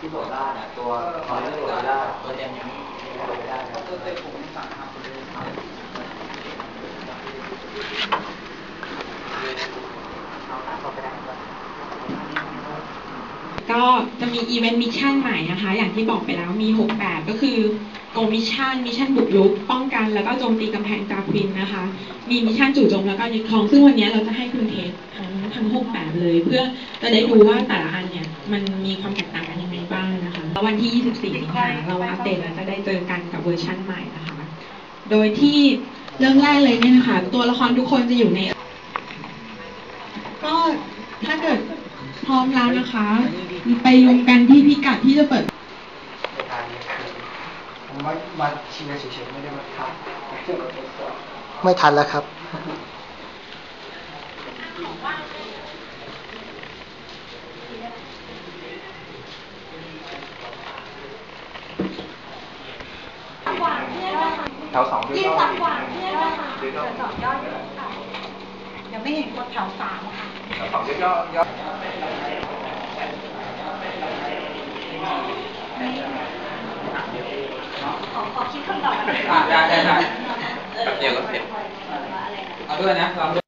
ที่โหลดได้ตัวที่โหลดได้ตัวเต็มยังไม่โหลดได้ก็เคยผมสั่งครับ ก็จะมีอีเวนต์มิชชั่นใหม่นะคะ อย่างที่บอกไปแล้วมี 6 แบบก็คือโกมิชชั่นมิชชั่นบุกรุกป้องกันแล้วก็โจมตีกำแพงกาควินนะคะ มีมิชชั่นจู่โจมแล้วก็ยึดครองซึ่งวันนี้เราจะให้คุณเทสทั้งทั้ง6แบบเลย เพื่อจะได้ดูว่าแต่ละอันเนี่ยมันมีความแตกต่างกันยังไงบ้างนะคะแล้ววันที่ 24 สิงหาเราอัปเดตแล้วจะได้เจอกันกับเวอร์ชั่นใหม่นะคะ โดยที่เริ่มแรกเลยเนี่ยนะคะตัวละครทุกคนจะอยู่ใน ก็ถ้าเกิด พร้อมแล้วนะคะ ไปรวมกันที่พิกัดที่จะเปิดไปทานเนี่ยผมมามาเชียร์เฉยๆไม่ได้มาทำไม่ทันแล้วครับแถวสองด้วยก็ด้วยก็ยังไม่เห็นคนแถวสามค่ะแถว สองด้วยก็ย่อขอขอคิดคำตอบอ่าได้ได้ได้เดี๋ยวก็เสร็จเอาด้วยนะลองด้วย